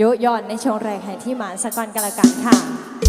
ยุยอนในช่วงแรกแห่งที่หมานสะก่อนกันละกันค่ะ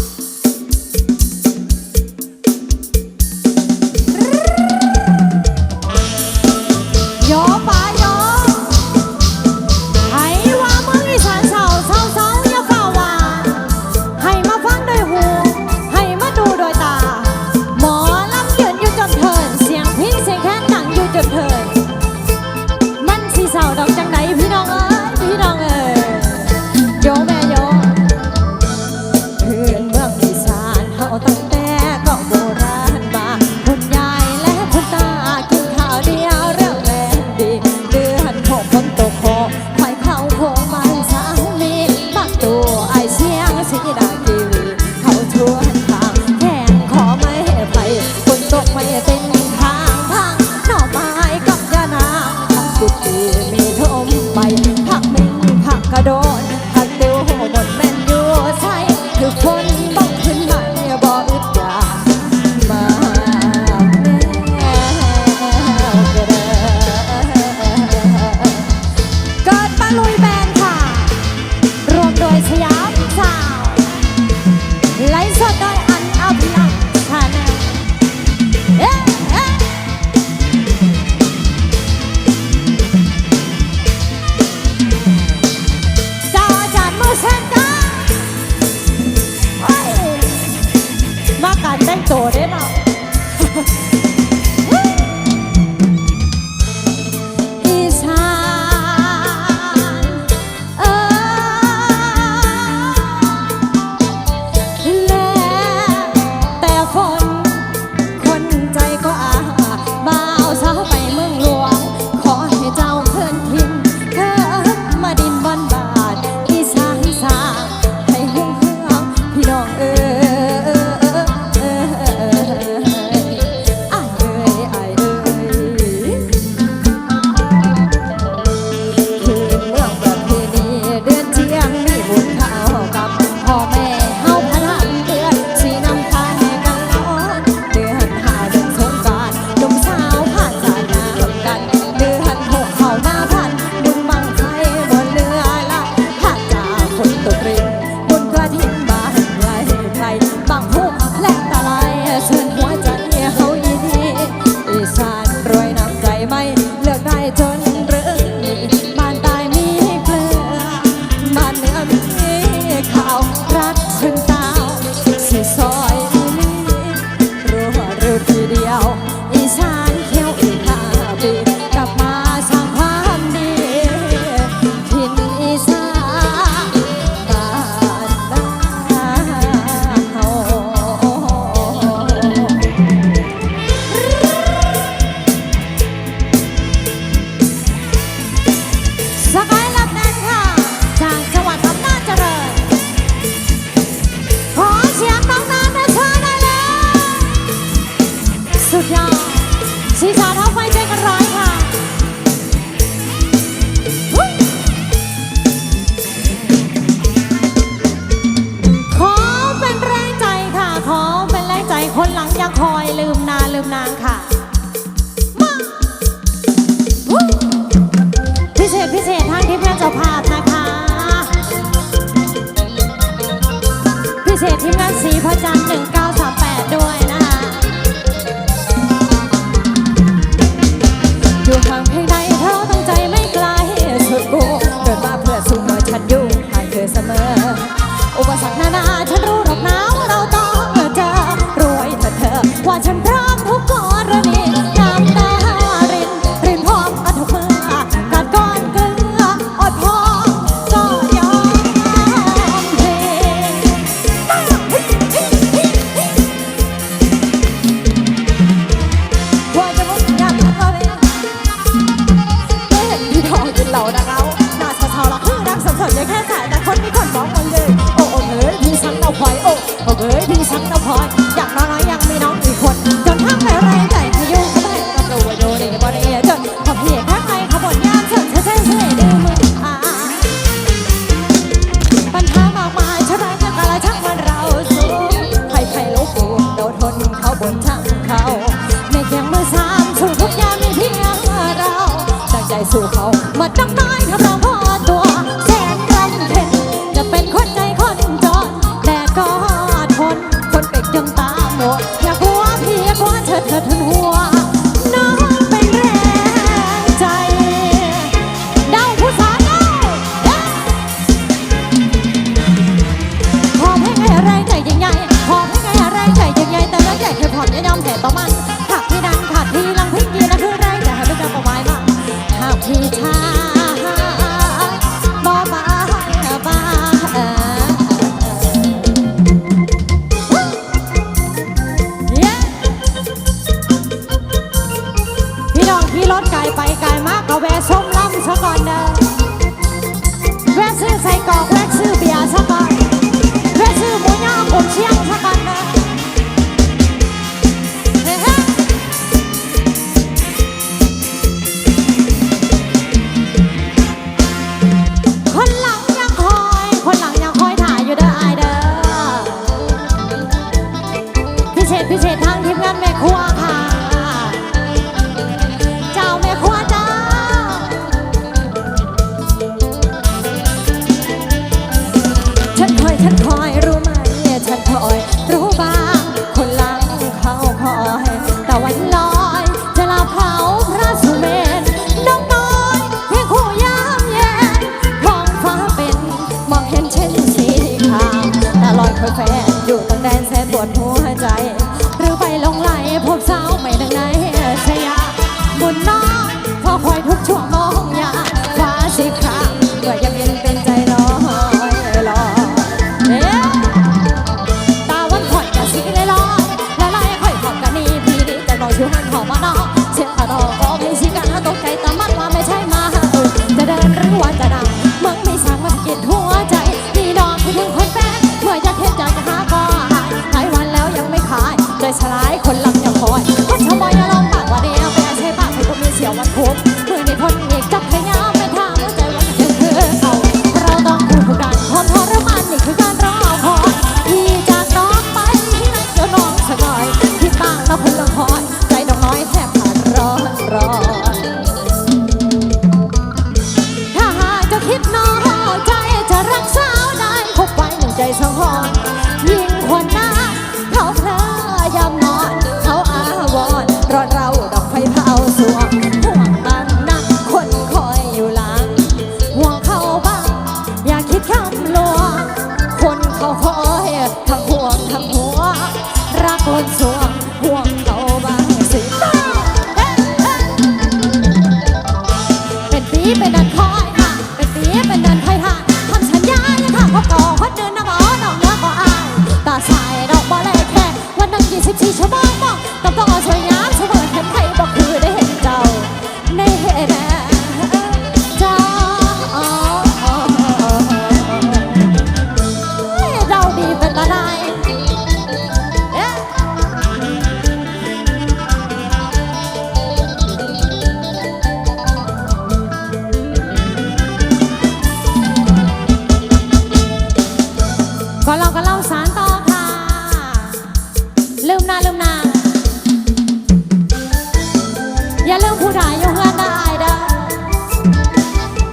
สีพระจันทร์1938 ด้วยนะคะ 你看房？ ใจ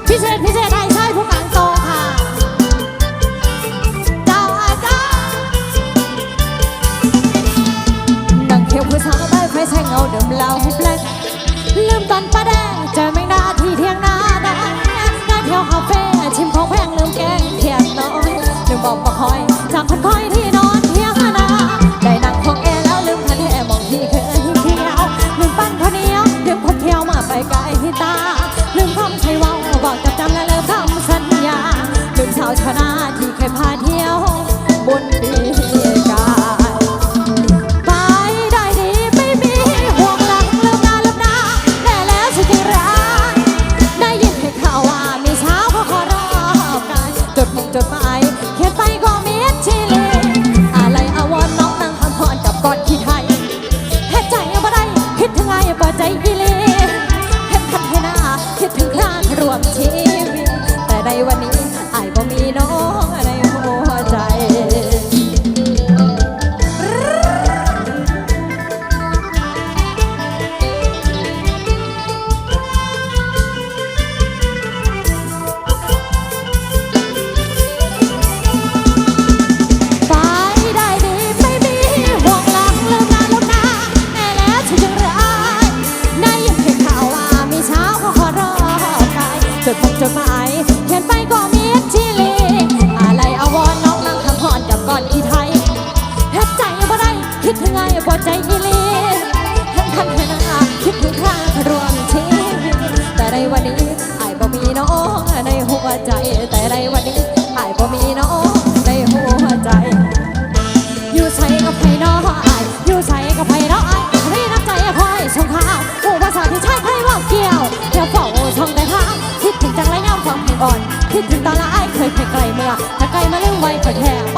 พิเศษพิเศษไทใช่ผู้กลางโตค่ะดาวอาจารย์นังเขียวคือสาวได้ไฟแสงเงาเดิมเลาให้แปลกลืมตอนป้าแดงเจอแมงดาที่เที่ยงนาแดงได้เที่ยวคาเฟ่ชิมของแพงลืมแกงเขียดน้อยลืมบอกมาคอย ชีวิแต่ในวันนี้ คิดถึงค่ารวมชีวิตแต่ในวันนี้ไอ้บ่มีน้องในหัวใจ แต่ในวันนี้ไอ้บ่มีน้องในหัวใจ อยู่ใส่กับไผน้องไอ้อยู่ใส่กับไผน้องไอ้รีน้ำใจคอยชงข้าวผู้ภาษาที่ใช่ใไผว่าเกี่ยวเที่วเฝ้าชงแต่ข้าวคิดถึงจังไรย่ำความอ่อน คิดถึงตอนละไอ้เคยไกลเมื่อถ้าไกลมาเรื่องไวก็แทบ